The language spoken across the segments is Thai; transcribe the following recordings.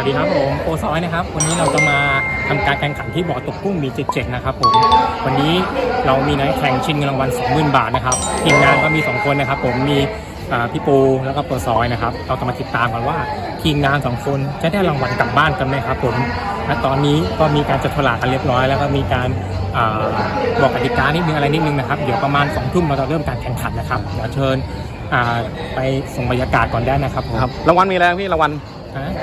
วัสดีครับผมโอซอยนะครับ วันนี้เราจะมาทำการแข่งขันที่บ่อตกกุ้งมีเจ็ดนะครับผม วันนี้เรามีนักแข่งชิงเงินรางวัล20,000บาทนะครับ ทีมงานก็มี 2 คนนะครับ ผม มีพี่ปูแล้วก็โปซอยนะครับ เราจะมาติดตามกันว่าทีมงานสองคนจะได้รางวัลกลับบ้านกันไหมครับผม และตอนนี้ก็มีการจัดฉลากกันเรียบร้อย แล้วก็มีการอบอกกติกานิดนึงอะไรนิดนึงนะครับ เดี๋ยวประมาณ2องทุ่มเราจะเริ่มการแข่งขันนะครับ เดี๋ยวเชิญไปส่งบรรยากาศก่อนได้นะครับผมครับรางวัลมีอะไรบ้างพี่รางวัล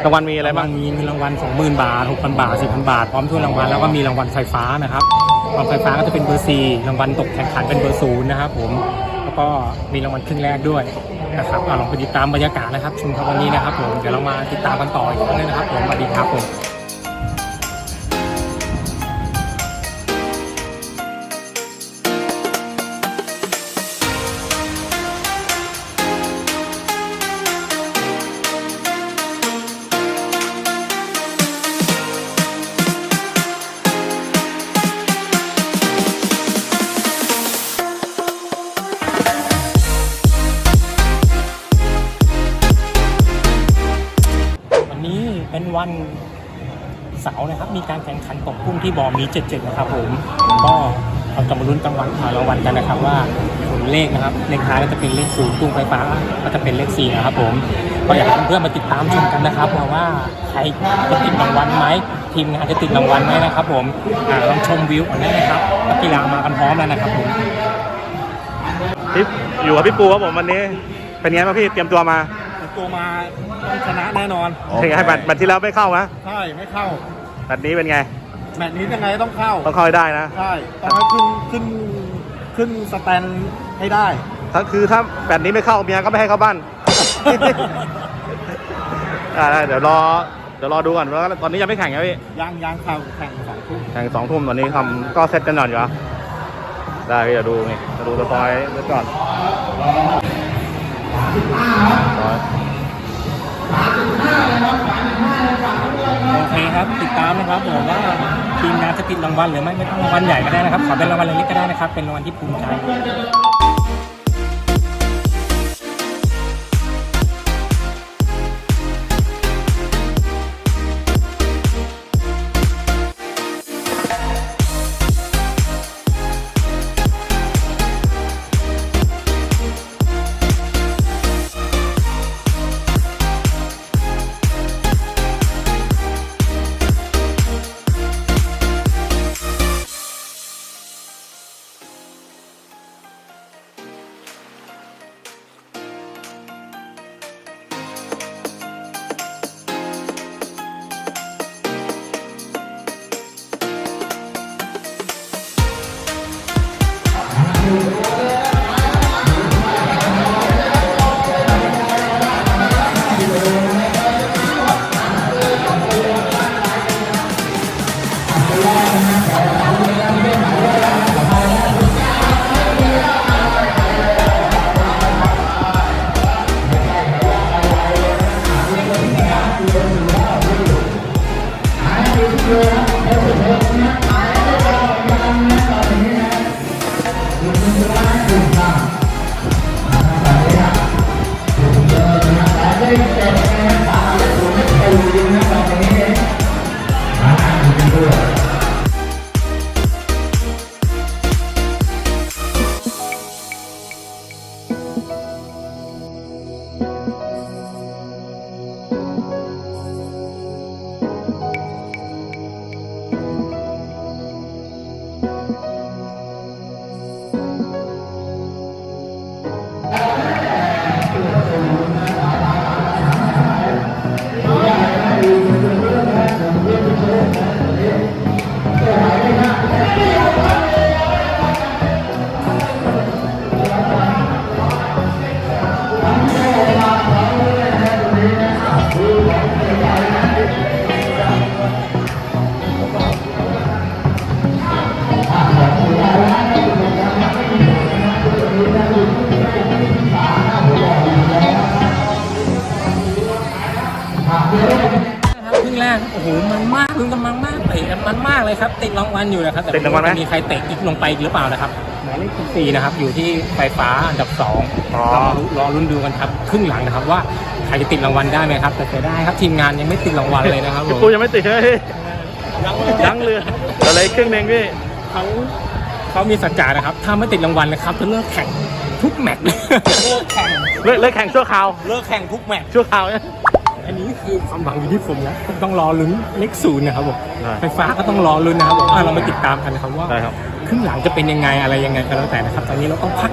รางวัลมีอะไรบ้างมีเงินรางวัล20,000 บาท 6,000 บาท4,000 บาท พร้อมถ้วยรางวัลแล้วก็มีรางวัลไฟฟ้านะครับรางวัลไฟฟ้าก็จะเป็นเบอร์4รางวัลตกแข่งขันเป็นเบอร์ศูนย์นะครับผมแล้วก็มีรางวัลครึ่งแรกด้วยนะครับเอาลองไปติดตามบรรยากาศนะครับชมครับวันนี้นะครับผมเดี๋ยวเรามาติดตามกันต่ออีกครั้งหนึงนะครับผมสวัสดีครับผม เสาร์นะครับมีการแข่งขันตกกุ้งที่บอมี77นะครับผมก็เราจะมาลุ้นรางวัลรางวัลกันนะครับว่าผลเลขนะครับเลขท้ายก็จะเป็นเลขศูนย์กุ้งไฟฟ้าก็จะเป็นเลข4นะครับผมก็อยากให้เพื่อนมาติดตามชมกันนะครับว่าใครจะติดรางวัลไหมทีมงานจะติดรางวัลไหมนะครับผมลองชมวิวก่อนได้นะครับนักกีฬามากันพร้อมแล้วนะครับผมพี่อยู่กับพี่ปูครับผมวันนี้เป็นไงบ้างพี่เตรียมตัวมา ตัวมาต้องชนะแน่นอนเป็นไงแบตแบตที่แล้วไม่เข้านะใช่ไม่เข้าแบตนี้เป็นไง แมตช์นี้ยังไงต้องเข้าต้องเข้าให้ได้นะ ใช่ต้องให้ขึ้นขึ้นขึ้นสแตนให้ได้ ถ้าคือถ้าแบตนี้ไม่เข้าเมียก็ไม่ให้เข้าบ้าน อ่าได้เดี๋ยวรอเดี๋ยวรอดูก่อนว่าตอนนี้ยังไม่แข่งนะพี่ยางยางเข่าแข่งสองทุ่มแข่งสองทุ่มตอนนี้ทำก็เซตกันก่อนอยู่เหรอได้พี่เดี๋ยวดูนี่จะดูสปอยไว้ก่อนสปอย โอเคครับติดตามนะครับผมว่าทีมงานจะติดรางวัลหรือไม่ไม่ต้องรางวัลใหญ่ก็ได้นะครับขอเป็นรางวัลเล็กๆก็ได้นะครับเป็นรางวัลที่ภูมิใจ ติดรางวัลอยู่นะครับ แต่ติดรางวัลไหม จะมีใครเตะอีกลงไปหรือเปล่านะครับหมายเลข14นะครับ อยู่ที่ไฟฟ้าอันดับสองอ๋อ เรามารอลุ้นดูกันครับครึ่งหลังนะครับว่าใครจะติดรางวัลได้ไหมครับ แต่เสียดายครับทีมงานยังไม่ติดรางวัลเลยนะครับผพี่มปูยังไม่ติดเลยยังเลยเหลืออะไรครึ่งหนึ่งพี่ เขาเขามีสัจจานะครับ ถ้าไม่ติดรางวัลนะครับจะเลิกแข่งทุกแมตช์เลิกแข่งเลิกเลิกแข่งชั่วคราว เลิกแข่งทุกแมตช์ชั่วคราวเนี่ย อันนี้คือความหวังอยู่ที่ผมแล้วผมต้องรอลุ้นเลขศูนย์นะครับผมได้ ไฟฟ้าก็ต้องรอลุ้นนะครับผมอะเรามาติดตามกันนะครับว่าได้ครับ ครึ่งหลังจะเป็นยังไงอะไรยังไงก็แล้วแต่นะครับ ตอนนี้เราต้องพัก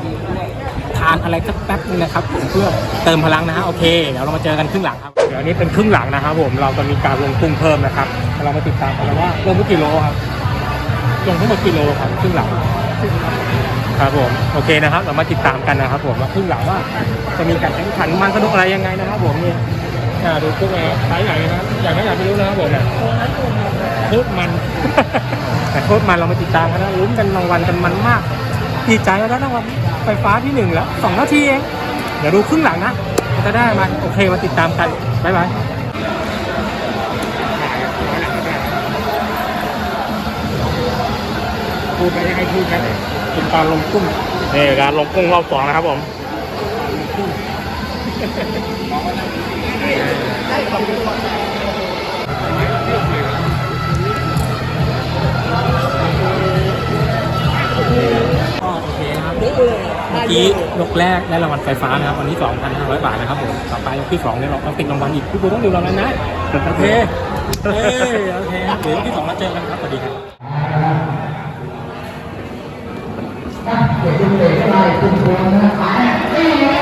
ทานอะไรสักแป๊บนึงนะครับผมเพื่อเติมพลังนะฮะโอเคเดี๋ยวเรามาเจอกันครึ่งหลังครับเดี๋ยวอันนี้เป็นครึ่งหลังนะครับผมเราจะมีการลงกุ้งเพิ่มนะครับเรามาติดตามกันแล้วว่าลงทุกกิโลครับลงทั้งหมดกิโลครับครึ่งหลัง ครับผมโอเคนะครับ เรามาติดตามกันนะครับผมว่าครึ่งหลังว่าจะมีการแข่งขันมันสนุกอะไรยังไงนะครับผมนี่ อ่าดูกุ้งนะครับไซส์ใหญ่นะครับอยากไม่อยากไปรู้นะครับผมเนี่ยโคตรมัน แต่โคตรมันเรามาติดตามกันนะลุ้นกันรางวัลกันมันมากดีใจแล้วรางวัลไฟฟ้าที่หนึ่งแล้วสองนาทีเองเดี๋ยวดูครึ่งหลังนะว่าจะได้ไหมโอเคมาติดตามกันบ๊ายบายพูดไปให้พูดกันเป็นตอนลงกุ้งนี่การลงกุ้งรอบสองนะครับผม ก็โอเคนะครับเมื่อกี้ยกแรกได้รางวัลไฟฟ้านะครับวันนี้2,500 บาทนะครับผมต่อไปยกที่สองเนี่ยเราต้องติดรางวัลอีกพี่ปูต้องดูเราแล้วนะโอเคเอ้ยโอเคครับเดี๋ยวยกที่สองเราเจอกันครับสวัสดีครับนี่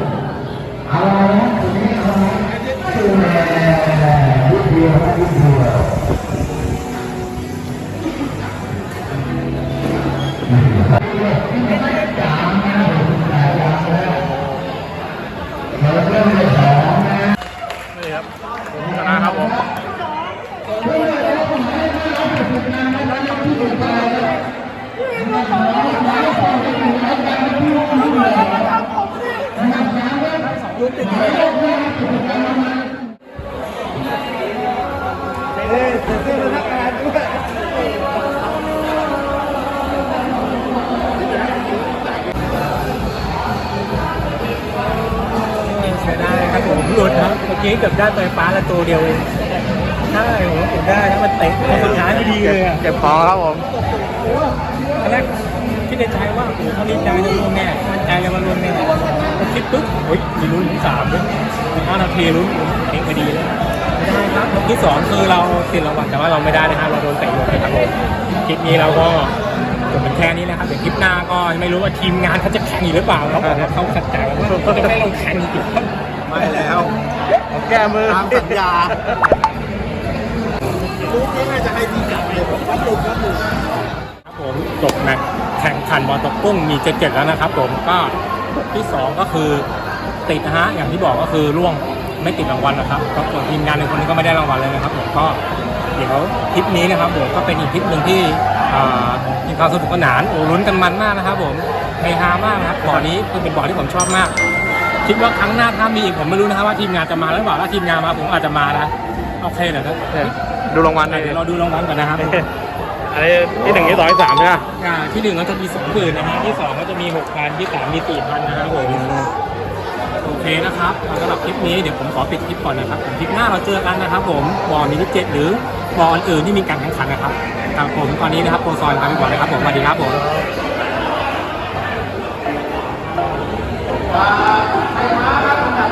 ครับผมหลุดครับเมื่อกี้เกือบได้ไฟฟ้าละตัวเดียวเองใช่ผมเกือบได้แล้วมันเตะคนสุดท้ายไม่ดีเลยอะเก็บของครับผม ตอนแรกคิดในใจว่าโอ้โหเขาดีใจจะลงแน่มั่นใจจะมาลงแน่พอคิดปุ๊บเฮ้ยมีลุ้นถึงสามด้วยห้านาทีลุ้นเองพอดีเลยไม่ได้ครับยกที่สองคือเราติดรางวัลแต่ว่าเราไม่ได้นะครับเราโดนเตะหมดเลยครับผมคลิปนี้เราก็จบเป็นแค่นี้นะครับเดี๋ยวคลิปหน้าก็ไม่รู้ว่าทีมงานเขาจะแข่งอีกหรือเปล่าเขาบอกว่าเขาสัจจะว่าเขาจะไม่ลงแข่งอีกแล้ว ไม่แล้วผมแก้มือตามสัญญารู้ที่น่าจะให้พี่กลับเลยผมก็ลุกก็ลุกครับผมจบแมตช์แข่งขันบอลตกกุ้งมีเจ็ดเจ็ดแล้วนะครับผมก็ที่สองก็คือติดนะฮะอย่างที่บอกก็คือร่วงไม่ติดรางวัลนะครับก็ส่วนทีมงานในคนนี้ก็ไม่ได้รางวัลเลยนะครับผมก็เดี๋ยวคลิปนี้นะครับผมก็เป็นอีกคลิปหนึ่งที่อ่ามีความสนุกสนานโอ้ลุ้นกันมันมากนะครับผมเฮฮามากนะครับบ่อนี้คือเป็นบ่อที่ผมชอบมาก คิดว่าครั้งหน้าถ้ามีอีกผมไม่รู้นะครับว่าทีมงานจะมาหรือเปล่าถ้าทีมงานมาผมอาจจะมานะโอเคเดี๋ยวนะเนี่ยดูรางวัลหน่อยเดี๋ยวเราดูรางวัลก่อนนะครับอันนี้ที่หนึ่งที่สองที่สามใช่ไหมอ่าที่หนึ่งก็จะมีสองหมื่นนะฮะที่สองก็จะมีหกพันที่สามมีสี่พันนะครับผมโอเคนะครับสำหรับคลิปนี้เดี๋ยวผมขอปิดคลิปก่อนนะครับผมคลิปหน้าเราเจอกันนะครับ ผมบอลมินิเจ็ดหรือบอลอื่นที่มีการแข่งขันนะครับครับผมตอนนี้นะครับโปรซอยลาไปก่อนนะครับผมสวัสดีครับผม